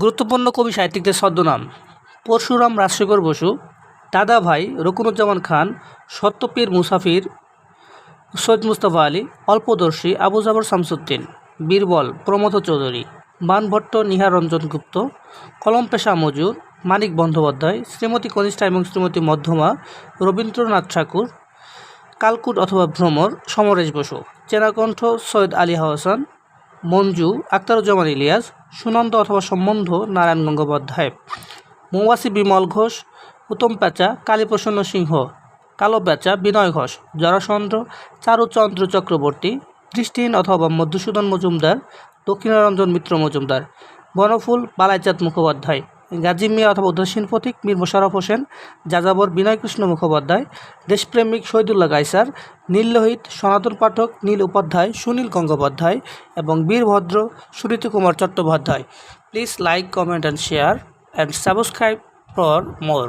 গুরুত্বপূর্ণ কবি সাহিত্যিকদের ছদ্মনাম পরশুরাম রাজশেখর বসু দাদাভাই রকুনুজ্জামান খান, সত্যপীর মুসাফির, সৈয়দ মুস্তফা আলী, অল্পদর্শী আবু জাবর শামসুদ্দিন, বীরবল প্রমথ চৌধুরী, বানভট্ট নিহার রঞ্জন গুপ্ত, কলম পেশা মজুর মানিক বন্দ্যোপাধ্যায়, শ্রীমতী কনিষ্ঠা এবং শ্রীমতী মধ্যমা, রবীন্দ্রনাথ ঠাকুর, কালকুট অথবা ভ্রমর সমরেশ বসু, চেনাকণ্ঠ সৈয়দ আলী হাসান মঞ্জু, আক্তারুজ্জামান ইলিয়াস, সুনন্দ অথবা সম্বন্ধ, নারায়ণ গঙ্গোপাধ্যায়। মৌবাসি বিমল ঘোষ, উত্তম প্যাচা, কালীপ্রসন্ন সিংহ। কালো প্যাচা, বিনয় ঘোষ জরাচন্দ্র চারুচন্দ্র চক্রবর্তী, দৃষ্টিহীন অথবা মধুসূদন মজুমদার, দক্ষিণারঞ্জন মিত্র মজুমদার। বনফুল, বালাইচাঁদ মুখোপাধ্যায়। গাজী মিয়া অথবা উদাসীন প্রতীক মীর মোশারফ হোসেন, যাযাবর বিনয়কৃষ্ণ মুখোপাধ্যায়, দেশপ্রেমিক শহীদুল্লাহ গাইসার নীললোহিত সনাতন পাঠক নীল উপাধ্যায় সুনীল গঙ্গোপাধ্যায় এবং Birbhadra Suniti Kumar Chattopadhyay. Please like, comment and share and subscribe for more